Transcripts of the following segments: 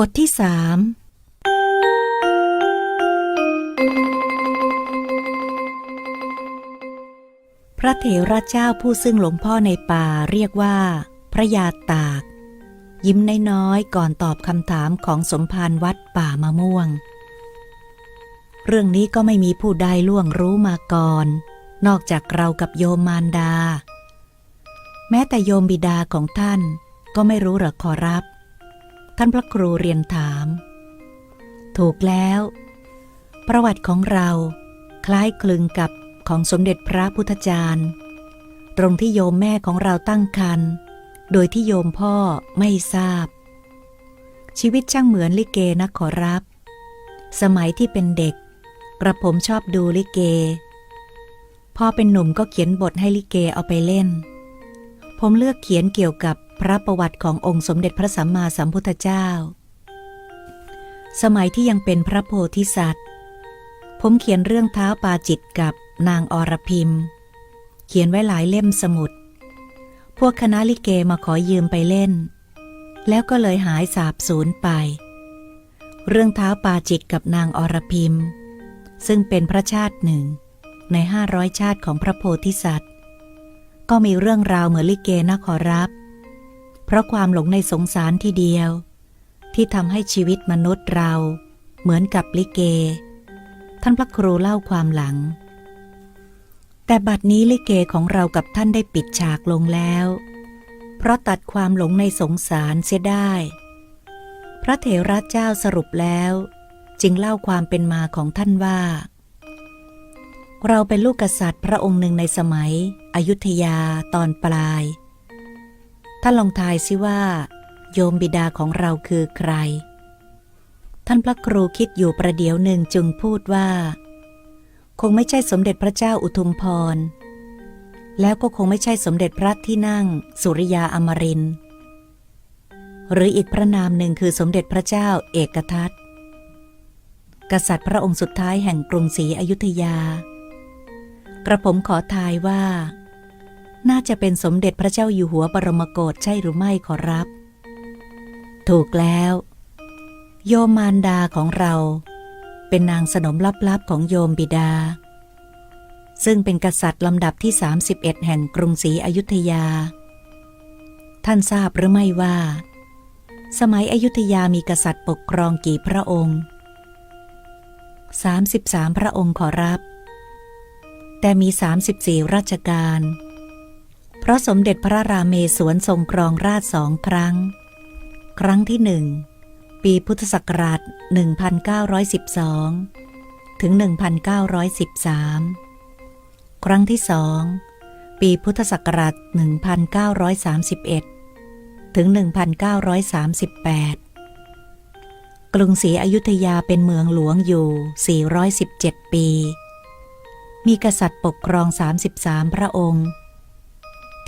บทที่สามพระเถระเจ้าผู้ซึ่งหลวงพ่อในป่าเรียกว่า พระยาตาก ยิ้มน้อยๆก่อนตอบคำถามของสมภารวัดป่ามะม่วง เรื่องนี้ก็ไม่มีผู้ใดล่วงรู้มาก่อน นอกจากเรากับโยมมารดา แม้แต่โยมบิดาของท่านก็ไม่รู้หรอกขอรับ ท่านพระครูเรียนถาม ถูกแล้ว ประวัติของเราคล้ายคลึงกับของสมเด็จพระพุทธจารย์ ตรงที่โยมแม่ของเราตั้งครรภ์โดยที่โยมพ่อไม่ทราบ ชีวิตช่างเหมือนลิเกนะขอรับ สมัยที่เป็นเด็ก กระผมชอบดูลิเก พอเป็นหนุ่มก็เขียนบทให้ลิเกเอาไปเล่น ผมเลือกเขียนเกี่ยวกับพระประวัติขององค์สมเด็จพระสัมมาสัมพุทธเจ้า สมัยที่ยังเป็นพระโพธิสัตว์ ผมเขียนเรื่องเท้าปาจิตกับนางอรพิม เขียนไว้หลายเล่มสมุด พวกคณะลิเกมาขอยืมไปเล่น แล้วก็เลยหายสาบสูญไป เรื่องเท้าปาจิตกับนางอรพิม ซึ่งเป็นพระชาติหนึ่ง ในห้าร้อยชาติของพระโพธิสัตว์ ก็มีเรื่องราวเหมือนลิเกนะขอรับ เพราะความหลงในสงสารทีเดียว ที่ทำให้ชีวิตมนุษย์เรา เหมือนกับลิเก ท่านพระครูเล่าความหลัง แต่บัดนี้ลิเกของเรากับท่านได้ปิดฉากลงแล้ว เพราะตัดความหลงในสงสารเสียได้ พระเถระเจ้าสรุปแล้ว จึงเล่าความเป็นมาของท่านว่า เราเป็นลูกกษัตริย์พระองค์หนึ่งในสมัย อยุธยาตอนปลาย ท่านลองทายสิว่า โยมบิดาของเราคือใคร ท่านพระครูคิดอยู่ประเดี๋ยวหนึ่งจึงพูดว่า คงไม่ใช่สมเด็จพระเจ้าอุทุมพร แล้วก็คงไม่ใช่สมเด็จพระที่นั่ง สุริยาอมริน หรืออีกพระนามหนึ่งคือสมเด็จพระเจ้าเอกทัตกษัตริย์พระองค์สุดท้ายแห่งกรุงศรีอยุธยากระผมขอทายว่า น่าจะเป็นสมเด็จพระเจ้าอยู่หัวบรมโกศใช่หรือไม่ขอรับ ถูกแล้ว โยมมารดาของเรา เป็นนางสนมลับๆของโยมบิดา ซึ่งเป็นกษัตริย์ลำดับที่ 31 แห่งกรุงศรีอยุธยา ท่านทราบหรือไม่ว่า สมัยอยุธยามีกษัตริย์ปกครองกี่พระองค์ 33 พระองค์ขอรับ แต่มี 34 ราชการ เพราะสมเด็จพระรามเมศวรทรงครองราชสองครั้ง ครั้งที่หนึ่ง ปีพุทธศักราช 1912 ถึง 1913 ครั้งที่สอง ปีพุทธศักราช 1931 ถึง 1938 กรุงศรีอยุธยาเป็นเมืองหลวงอยู่ 417 ปี มีกษัตริย์ปกครอง 33 พระองค์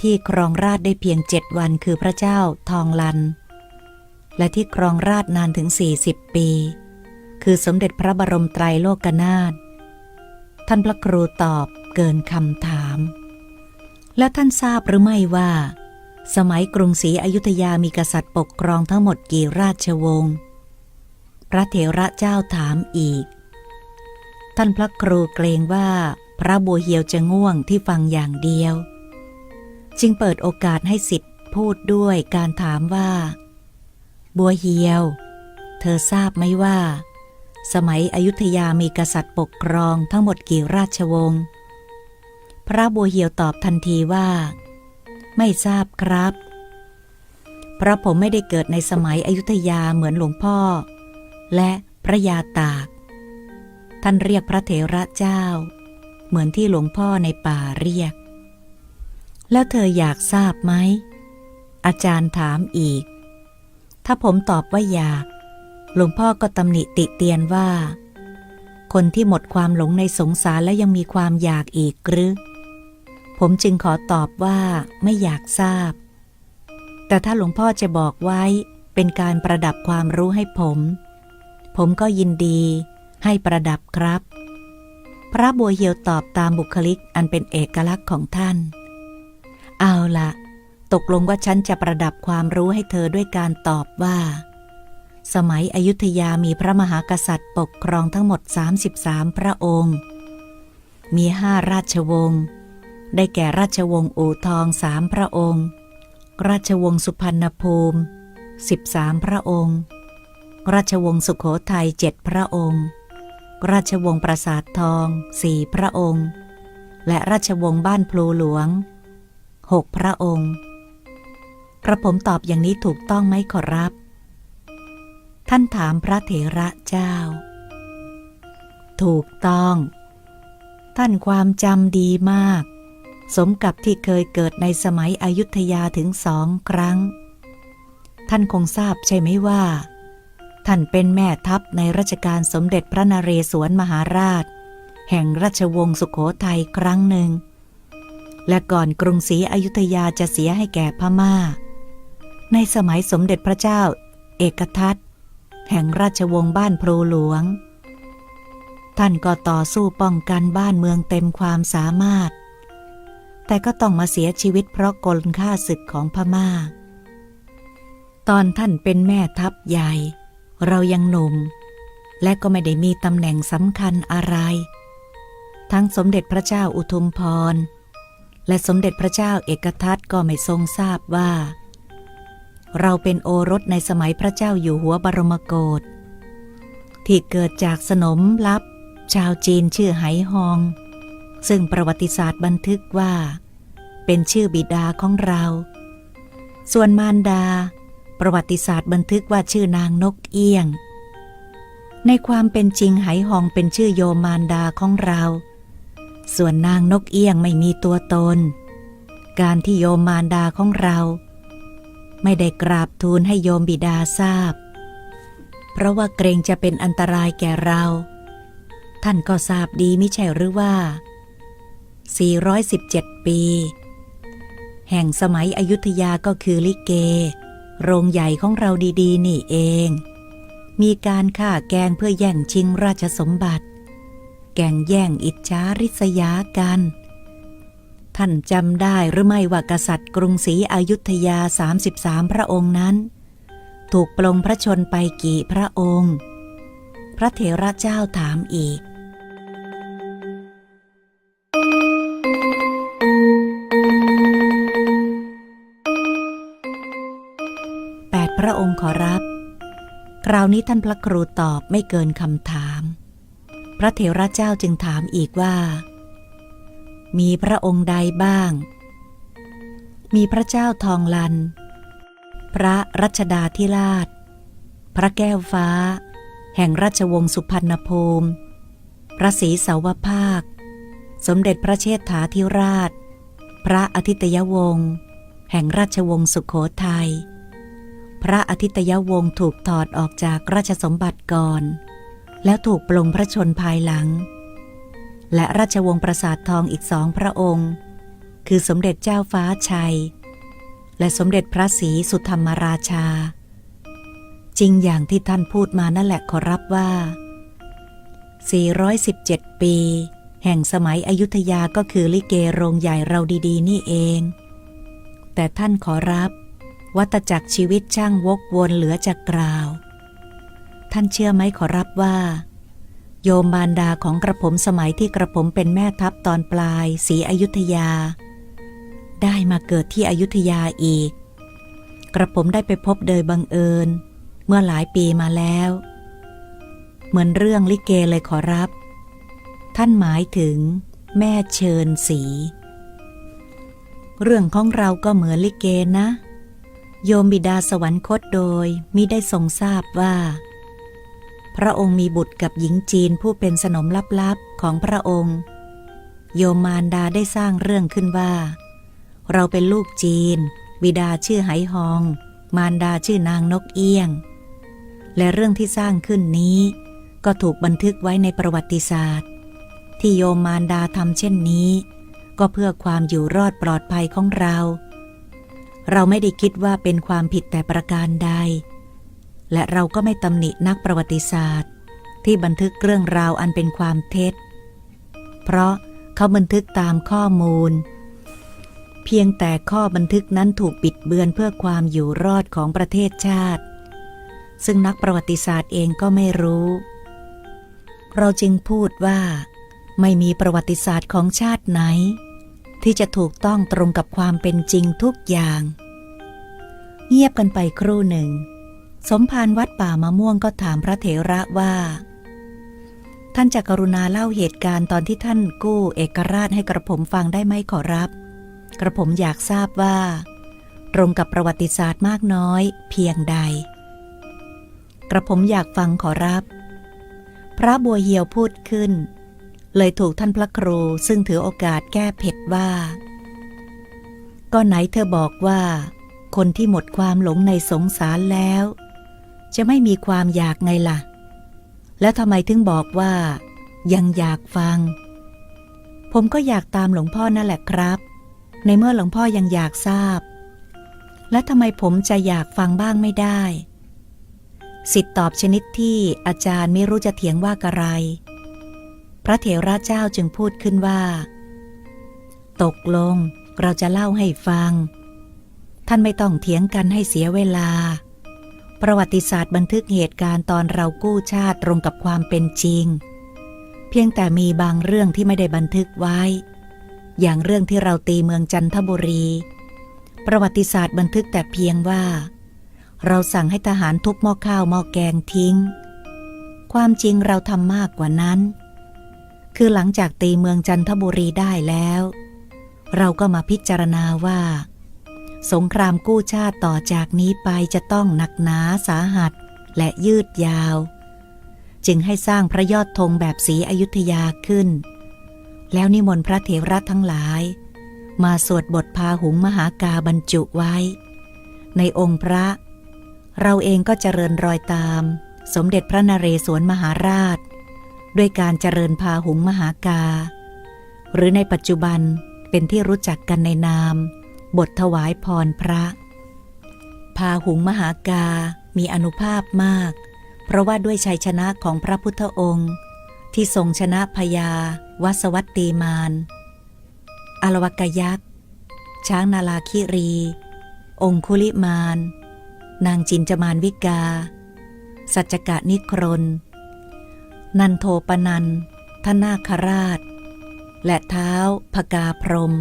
ที่ครองราชได้เพียงเจ็ดวันคือพระเจ้าทองลัน และที่ครองราชนานถึง 40 ปี คือสมเด็จพระบรมไตรโลกนาถท่านพระครูตอบเกินคำถาม และท่านทราบหรือไม่ว่า สมัยกรุงศรีอยุธยามีกษัตริย์ปกครองทั้งหมดกี่ราชวงศ์พระเถระเจ้าถามอีก ท่านพระครูเกรงว่าพระบัวเหียวจะง่วงที่ฟังอย่างเดียว จึงเปิดโอกาสให้สิทธิ์พูดด้วยการถามว่า บัวเหียว เธอทราบไหมว่า สมัยอยุธยามีกษัตริย์ปกครองทั้งหมดกี่ราชวงศ์พระบัวเหียวตอบทันทีว่า ไม่ทราบครับ เพราะผมไม่ได้เกิดในสมัยอยุธยาเหมือนหลวงพ่อ และพระยาตาก ท่านเรียกพระเถระเจ้า เหมือนที่หลวงพ่อในป่าเรียก แล้วเธออยากทราบไหม อาจารย์ถามอีก ถ้าผมตอบว่าอยาก หลวงพ่อก็ตำหนิติเตียนว่า คนที่หมดความหลงในสงสารและยังมีความอยากอีกหรือ ผมจึงขอตอบว่าไม่อยากทราบ แต่ถ้าหลวงพ่อจะบอกไว้เป็นการประดับความรู้ให้ผม ผมก็ยินดีให้ประดับครับ พระบัวเหียวตอบตามบุคลิกอันเป็นเอกลักษณ์ของท่าน เอาละตกลงว่าฉันจะประดับความรู้ให้เธอด้วยการตอบว่า สมัยอยุธยามีพระมหากษัตริย์ปกครองทั้งหมด 33 พระองค์ มีห้าราชวงศ์ ได้แก่ราชวงศ์อู่ทองสามพระองค์ ราชวงศ์สุพรรณภูมิ 13 พระองค์ ราชวงศ์สุขโขทัยเจ็ดพระองค์ ราชวงศ์ปราสาททองสี่พระองค์ และราชวงศ์บ้านพลูหลวง หกพระองค์ กระผมตอบอย่างนี้ถูกต้องไหมขอรับ ท่านถามพระเถระเจ้า ถูกต้อง ท่านความจำดีมาก สมกับที่เคยเกิดในสมัยอยุธยาถึงสองครั้ง ท่านคงทราบใช่ไหมว่า ท่านเป็นแม่ทัพในรัชกาลสมเด็จพระนเรศวรมหาราช แห่งราชวงศ์สุขโขทัยครั้งหนึ่ง และก่อนกรุงศรีอยุธยาจะเสียให้แก่พม่า ในสมัยสมเด็จพระเจ้า เอกทัตแห่งราชวงศ์บ้านพลูหลวง ท่านก็ต่อสู้ป้องกันบ้านเมืองเต็มความสามารถ แต่ก็ต้องมาเสียชีวิตเพราะกลฆ่าศึกของพม่า ตอนท่านเป็นแม่ทัพใหญ่ เรายังหนุ่ม และก็ไม่ได้มีตำแหน่งสำคัญอะไร ทั้งสมเด็จพระเจ้าอุทุมพร และสมเด็จพระเจ้าเอกทัตก็ไม่ทรงทราบว่า เราเป็นโอรสในสมัยพระเจ้าอยู่หัวบรมโกศที่เกิดจากสนมลับ ชาวจีนชื่อไหฮอง ซึ่งประวัติศาสตร์บันทึกว่า เป็นชื่อบิดาของเรา ส่วนมารดา ประวัติศาสตร์บันทึกว่าชื่อนางนกเอี้ยง ในความเป็นจริงไหฮองเป็นชื่อโยมมารดาของเรา ส่วนนางนกเอี้ยงไม่มีตัวตน การที่โยมมารดาของเรา ไม่ได้กราบทูลให้โยมบิดาทราบ เพราะว่าเกรงจะเป็นอันตรายแก่เรา ท่านก็ทราบดีม่ใช่หรือว่า 417 ปี แห่งสมัยอยุธยาก็คือลิเก โรงใหญ่ของเราดีๆ นี่เอง มีการฆ่าแกงเพื่อแย่งชิงราชสมบัติ แก่งแย่งอิจฉาริษยากัน ท่านจำได้หรือไม่ว่ากษัตริย์กรุงศรีอยุธยา 33 พระองค์นั้น ถูกปลงพระชนไปกี่พระองค์ พระเถระเจ้าถามอีกแปดพระองค์ขอรับ คราวนี้ท่านพระครูตอบไม่เกินคำถาม พระเถระเจ้าจึงถามอีกว่า มีพระองค์ใดบ้าง มีพระเจ้าทองลัน พระรัชดาธิราช พระแก้วฟ้า แห่งราชวงศ์สุพรรณภูมิ พระศรีสาวภาค สมเด็จพระเชษฐาธิราช พระอาทิตยวงศ์แห่งราชวงศ์สุขโขทัย พระอาทิตยวงศ์ถูกถอดออกจากราชสมบัติก่อน แล้วถูกปลงพระชนภายหลัง และราชวงศ์ประสาททองอีกสองพระองค์ คือสมเด็จเจ้าฟ้าชัย และสมเด็จพระศรีสุธรรมราชา จริงอย่างที่ท่านพูดมานั่นแหละขอรับว่า 417 ปี แห่งสมัยอยุธยาก็คือลิเกโรงใหญ่เราดีๆ นี่เอง แต่ท่านขอรับ วัตจักรชีวิตช่างวกวนเหลือจากกล่าว ท่านเชื่อไหมขอรับว่า โยมมารดาของกระผมสมัยที่กระผมเป็นแม่ทัพตอนปลายศรีอยุธยา ได้มาเกิดที่อยุธยาอีก กระผมได้ไปพบโดยบังเอิญ เมื่อหลายปีมาแล้ว เหมือนเรื่องลิเกเลยขอรับ ท่านหมายถึง แม่เชิญสี เรื่องของเราก็เหมือนลิเกนะโยมบิดาสวรรคตโดยมิได้ทรงทราบว่า พระองค์มีบุตรกับหญิงจีนผู้เป็นสนมลับๆของพระองค์ โยมมารดาได้สร้างเรื่องขึ้นว่า เราเป็นลูกจีน บิดาชื่อไหฮอง มารดาชื่อนางนกเอี้ยง และเรื่องที่สร้างขึ้นนี้ ก็ถูกบันทึกไว้ในประวัติศาสตร์ ที่โยมมารดาทำเช่นนี้ ก็เพื่อความอยู่รอดปลอดภัยของเรา เราไม่ได้คิดว่าเป็นความผิดแต่ประการใด และเราก็ไม่ตำหนินักประวัติศาสตร์ ที่บันทึกเรื่องราวอันเป็นความเท็จ เพราะเขาบันทึกตามข้อมูล เพียงแต่ข้อบันทึกนั้นถูกปิดเบือนเพื่อความอยู่รอดของประเทศชาติ ซึ่งนักประวัติศาสตร์เองก็ไม่รู้ เราจึงพูดว่า ไม่มีประวัติศาสตร์ของชาติไหน ที่จะถูกต้องตรงกับความเป็นจริงทุกอย่าง เงียบกันไปครู่หนึ่ง สมภารวัดป่ามะม่วงก็ถามพระเถระว่า ท่านจะกรุณาเล่าเหตุการณ์ตอนที่ท่านกู้เอกราชให้กระผมฟังได้ไหมขอรับ กระผมอยากทราบว่า ตรงกับประวัติศาสตร์มากน้อย เพียงใด กระผมอยากฟังขอรับ พระบัวเหียวพูดขึ้น เลยถูกท่านพระครูซึ่งถือโอกาสแก้เผ็ดว่า ก็ไหนเธอบอกว่า คนที่หมดความหลงในสงสารแล้ว จะไม่มีความอยากไงล่ะ แล้วทำไมถึงบอกว่า ยังอยากฟัง ผมก็อยากตามหลวงพ่อนั่นแหละครับ ในเมื่อหลวงพ่อยังอยากทราบ และทำไมผมจะอยากฟังบ้างไม่ได้ สิทธิ์ตอบชนิดที่อาจารย์ไม่รู้จะเถียงว่ากระไร พระเถระเจ้าจึงพูดขึ้นว่า ตกลงเราจะเล่าให้ฟัง ท่านไม่ต้องเถียงกันให้เสียเวลา ประวัติศาสตร์บันทึกเหตุการณ์ตอนเรากู้ชาติตรงกับความเป็นจริง เพียงแต่มีบางเรื่องที่ไม่ได้บันทึกไว้ อย่างเรื่องที่เราตีเมืองจันทบุรี ประวัติศาสตร์บันทึกแต่เพียงว่า เราสั่งให้ทหารทุบหม้อข้าวหม้อแกงทิ้ง ความจริงเราทำมากกว่านั้น คือหลังจากตีเมืองจันทบุรีได้แล้ว เราก็มาพิจารณาว่า สงครามกู้ชาติต่อจากนี้ไปจะต้องหนักหนาสาหัสและยืดยาว จึงให้สร้างพระยอดธงแบบสีอยุธยาขึ้น แล้วนิมนต์พระเถระทั้งหลาย มาสวดบทพาหุงมหากาบรรจุไว้ ในองค์พระ เราเองก็เจริญรอยตาม สมเด็จพระนเรศวรมหาราช ด้วยการเจริญพาหุงมหากา หรือในปัจจุบันเป็นที่รู้จักกันในนาม บทถวายพรพระ พาหุงมหากา มีอนุภาพมาก เพราะว่าด้วยชัยชนะของพระพุทธองค์ ที่ทรงชนะพญาวัสวัตตีมานอลวกยักษ์ ช้างนาลาคิรี องคุลิมาน นางจินจมานวิกา สัจกะนิครน นันโทปนันทนาคราช และเท้าพกาพรม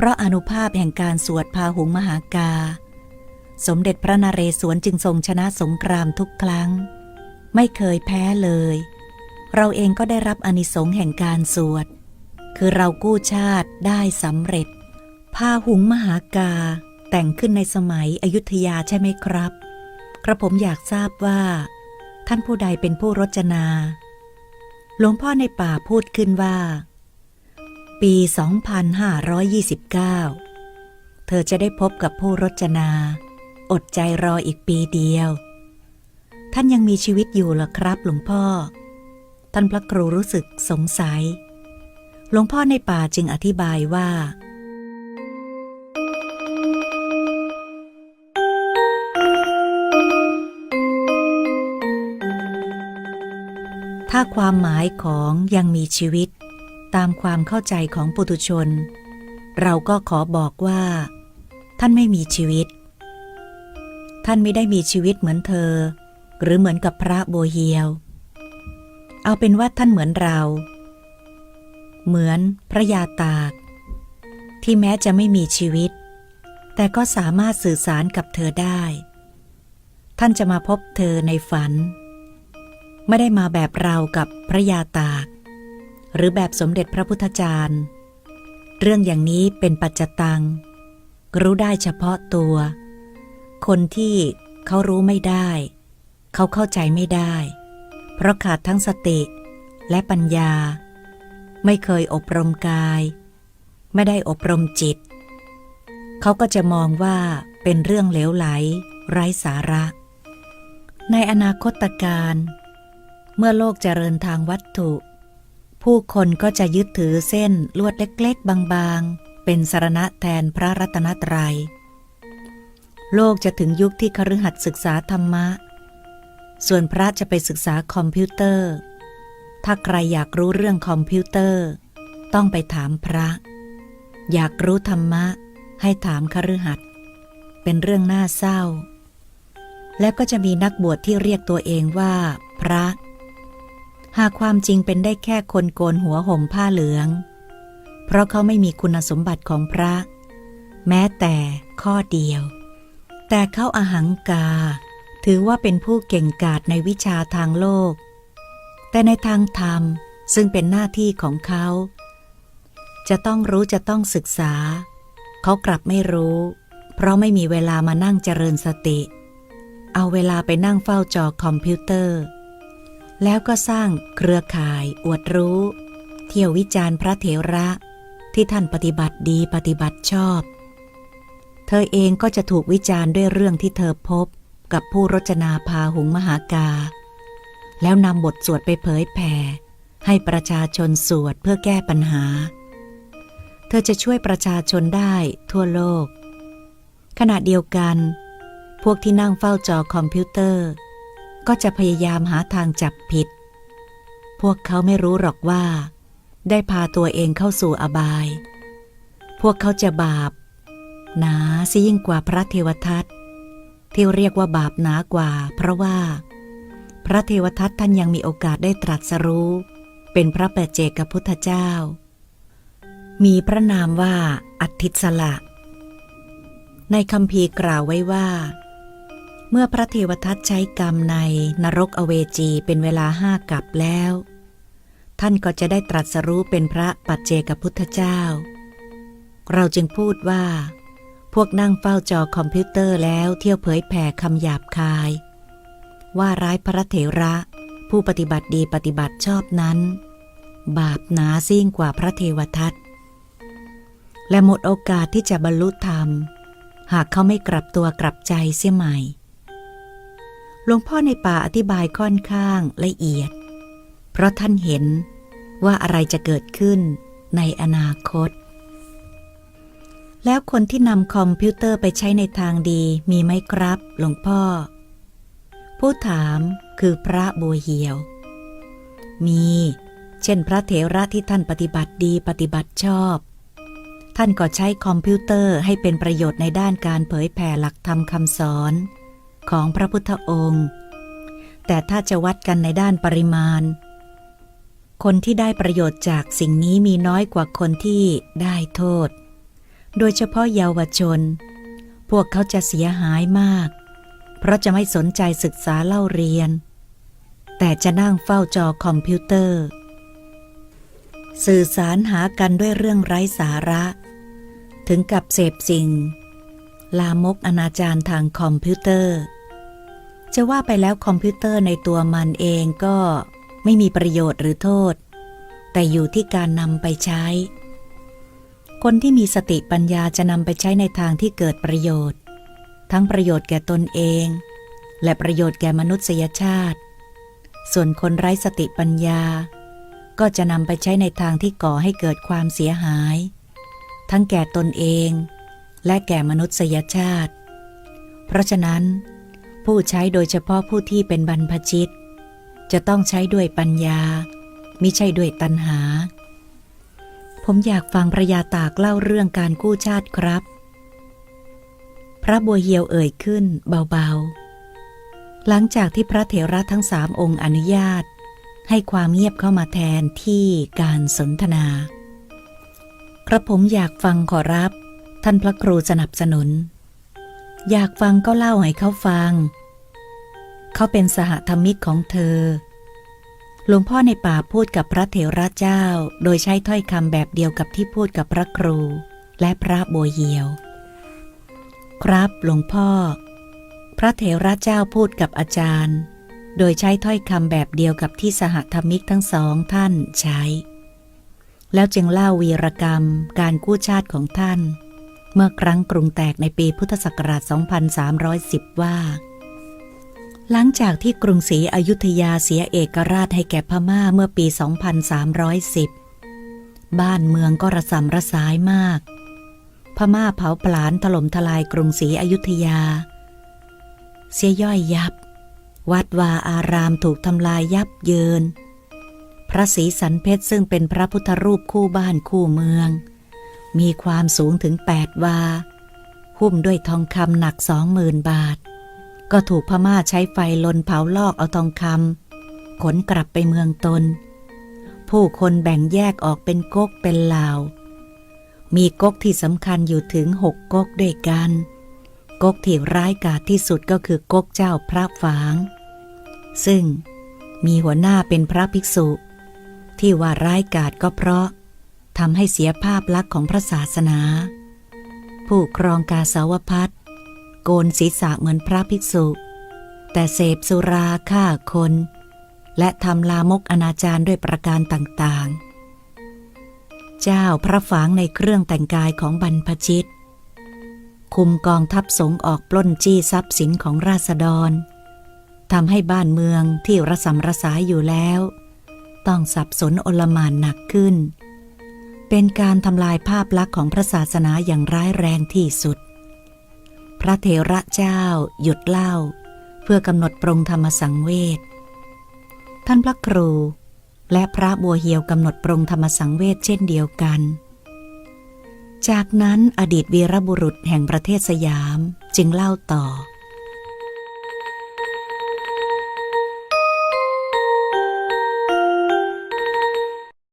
เพราะอนุภาพแห่งการสวดพาหุงมหากา สมเด็จพระนเรศวรจึงทรงชนะสงครามทุกครั้ง ไม่เคยแพ้เลย เราเองก็ได้รับอนิสงส์แห่งการสวด คือเรากู้ชาติได้สำเร็จพาหุงมหากา แต่งขึ้นในสมัยอยุธยาใช่ไหมครับ กระผมอยากทราบว่า ท่านผู้ใดเป็นผู้รจนา หลวงพ่อในป่าพูดขึ้นว่า ปี 2529 เธอจะได้พบกับผู้รจนา อดใจรออีกปีเดียว ท่านยังมีชีวิตอยู่หรอครับหลวงพ่อ ท่านพระครูรู้สึกสงสัย หลวงพ่อในป่าจึงอธิบายว่า ถ้าความหมายของยังมีชีวิต ตามความเข้าใจของปุถุชน เราก็ขอบอกว่า ท่านไม่มีชีวิต ท่านไม่ได้มีชีวิตเหมือนเธอ หรือเหมือนกับพระโบเฮียว เอาเป็นว่าท่านเหมือนเรา เหมือนพระยาตาก ที่แม้จะไม่มีชีวิต แต่ก็สามารถสื่อสารกับเธอได้ ท่านจะมาพบเธอในฝัน ไม่ได้มาแบบเรากับพระยาตาก หรือแบบสมเด็จพระพุทธจารย์ เรื่องอย่างนี้เป็นปัจจตัง รู้ได้เฉพาะตัว คนที่เขารู้ไม่ได้ เขาเข้าใจไม่ได้ เพราะขาดทั้งสติและปัญญา ไม่เคยอบรมกาย ไม่ได้อบรมจิต เขาก็จะมองว่าเป็นเรื่องเหลวไหล ไร้สาระ ในอนาคตการ เมื่อโลกเจริญทางวัตถุ ผู้คนก็จะยึดถือเส้นลวดเล็กๆ บางๆ เป็นสารณะแทนพระรัตนตรยัย โลกจะถึงยุคที่คฤหัสถ์ศึกษาธรรมะ ส่วนพระจะไปศึกษาคอมพิวเตอร์ ถ้าใครอยากรู้เรื่องคอมพิวเตอร์ ต้องไปถามพระ อยากรู้ธรรมะ ให้ถามคฤหัสถ์เป็นเรื่องน่าเศร้า แล้วก็จะมีนักบวชที่เรียกตัวเองว่า พระ หากความจริงเป็นได้แค่คนโกนหัวห่มผ้าเหลือง เพราะเขาไม่มีคุณสมบัติของพระ แม้แต่ข้อเดียว แต่เขาอาหังกา ถือว่าเป็นผู้เก่งกาจในวิชาทางโลก แต่ในทางธรรมซึ่งเป็นหน้าที่ของเขา จะต้องรู้จะต้องศึกษา เขากลับไม่รู้ เพราะไม่มีเวลามานั่งเจริญสติ เอาเวลาไปนั่งเฝ้าจอคอมพิวเตอร์ แล้วก็สร้างเครือข่าย อวดรู้ เที่ยววิจารณ์พระเถระ ที่ท่านปฏิบัติดีปฏิบัติชอบ เธอเองก็จะถูกวิจารณ์ด้วยเรื่องที่เธอพบกับผู้รจนาพาหุงมหากา แล้วนำบทสวดไปเผยแผ่ ให้ประชาชนสวดเพื่อแก้ปัญหา เธอจะช่วยประชาชนได้ทั่วโลก ขณะเดียวกัน พวกที่นั่งเฝ้าจอคอมพิวเตอร์ ก็จะพยายามหาทางจับผิด พวกเขาไม่รู้หรอกว่า ได้พาตัวเองเข้าสู่อบาย พวกเขาจะบาป หนาซะยิ่งกว่าพระเทวทัตที่เรียกว่าบาปหนากว่า เพราะว่า พระเทวทัตท่านยังมีโอกาสได้ตรัสรู้ เป็นพระเปจเจกพุทธเจ้า มีพระนามว่าอัติสละ ในคำพีร์กล่าวไว้ว่า เมื่อพระเทวทัตใช้กรรมในนรกอเวจีเป็นเวลาห้ากับแล้ว ท่านก็จะได้ตรัสรู้เป็นพระปัจเจกพุทธเจ้า เราจึงพูดว่า พวกนั่งเฝ้าจอคอมพิวเตอร์แล้วเที่ยวเผยแผ่คำหยาบคาย ว่าร้ายพระเถระผู้ปฏิบัติดีปฏิบัติชอบนั้น บาปหนาซิ่งกว่าพระเทวทัตและหมดโอกาสที่จะบรรลุธรรม หากเขาไม่กลับตัวกลับใจเสียใหม่ หลวงพ่อในป่าอธิบายค่อนข้างละเอียด เพราะท่านเห็นว่าอะไรจะเกิดขึ้นในอนาคต แล้วคนที่นำคอมพิวเตอร์ไปใช้ในทางดีมีไหมครับ หลวงพ่อ ผู้ถามคือพระบัวเหียว มี เช่นพระเถระที่ท่านปฏิบัติดีปฏิบัติชอบ ท่านก็ใช้คอมพิวเตอร์ให้เป็นประโยชน์ในด้านการเผยแผ่หลักธรรมคำสอน ของพระพุทธองค์ แต่ถ้าจะวัดกันในด้านปริมาณ คนที่ได้ประโยชน์จากสิ่งนี้มีน้อยกว่าคนที่ได้โทษ โดยเฉพาะเยาวชน พวกเขาจะเสียหายมาก เพราะจะไม่สนใจศึกษาเล่าเรียน แต่จะนั่งเฝ้าจอคอมพิวเตอร์ สื่อสารหากันด้วยเรื่องไร้สาระ ถึงกับเสพสิ่งลามกอนาจารทางคอมพิวเตอร์ จะว่าไปแล้วคอมพิวเตอร์ในตัวมันเองก็ไม่มีประโยชน์หรือโทษ แต่อยู่ที่การนำไปใช้ คนที่มีสติปัญญาจะนำไปใช้ในทางที่เกิดประโยชน์ ทั้งประโยชน์แก่ตนเอง และประโยชน์แก่มนุษยชาติ ส่วนคนไร้สติปัญญา ก็จะนำไปใช้ในทางที่ก่อให้เกิดความเสียหาย ทั้งแก่ตนเอง และแก่มนุษยชาติ เพราะฉะนั้น ผู้ใช้โดยเฉพาะผู้ที่เป็นบรรพชิต จะต้องใช้ด้วยปัญญา มิใช่ด้วยตัณหา ผมอยากฟังพระยาตากเล่าเรื่องการกู้ชาติครับ พระบัวเหียวเอ่ยขึ้นเบาๆ หลังจากที่พระเถระทั้งสามองค์อนุญาต ให้ความเงียบเข้ามาแทนที่การสนทนากระผมอยากฟังขอรับ ท่านพระครูสนับสนุน อยากฟังก็เล่าให้เขาฟัง เขาเป็นสหธรรมิกของเธอ หลวงพ่อในป่าพูดกับพระเถระเจ้า โดยใช้ถ้อยคำแบบเดียวกับที่พูดกับพระครูและพระโบวเหียว ครับหลวงพ่อ พระเถระเจ้าพูดกับอาจารย์ โดยใช้ถ้อยคำแบบเดียวกับที่สหธรรมิกทั้งสองท่านใช้ แล้วจึงเล่าวีรกรรมการกู้ชาติของท่าน เมื่อครั้งกรุงแตกในปีพุทธศักราช 2310 ว่า หลังจากที่กรุงศรีอยุธยาเสียเอกราชให้แก่พม่าเมื่อปี 2310 บ้านเมืองก็ระสำระสายมาก พม่าเผาผลาญถล่มทลายกรุงศรีอยุธยา เสียย่อยยับ วัดวาอารามถูกทำลายยับเยิน พระศรีสันเพชรซึ่งเป็นพระพุทธรูปคู่บ้านคู่เมือง มีความสูงถึงแปดวา หุ้มด้วยทองคำหนักสองหมื่นบาท ก็ถูกพม่าใช้ไฟลนเผาลอกเอาทองคำขนกลับไปเมืองตน ผู้คนแบ่งแยกออกเป็นก๊กเป็นลาวมีก๊กที่สำคัญอยู่ถึงหกก๊กด้วยกัน ก๊กที่ร้ายกาจที่สุดก็คือก๊กเจ้าพระฝาง ซึ่งมีหัวหน้าเป็นพระภิกษุ ที่ว่าร้ายกาจก็เพราะ ทำให้เสียภาพลักษณ์ของพระศาสนา ผู้ครองกาสาวพัดโกนศีรษะเหมือนพระภิกษุ แต่เสพสุราฆ่าคน และทำลามกอนาจารด้วยประการต่างๆ เจ้าพระฝางในเครื่องแต่งกายของบรรพชิต คุมกองทัพสงออกปล้นจี้ทรัพย์สินของราษฎรทำให้บ้านเมืองที่ระสำระสายอยู่แล้ว ต้องสับสนโอลหมานหนักขึ้น เป็นการทำลายภาพลักษณ์ของพระศาสนาอย่างร้ายแรงที่สุด พระเถระเจ้าหยุดเล่า เพื่อกำหนดปรงธรรมสังเวช ท่านพระครูและพระบัวเหียวกำหนดปรงธรรมสังเวชเช่นเดียวกัน จากนั้นอดีตวีรบุรุษแห่งประเทศสยามจึงเล่าต่อ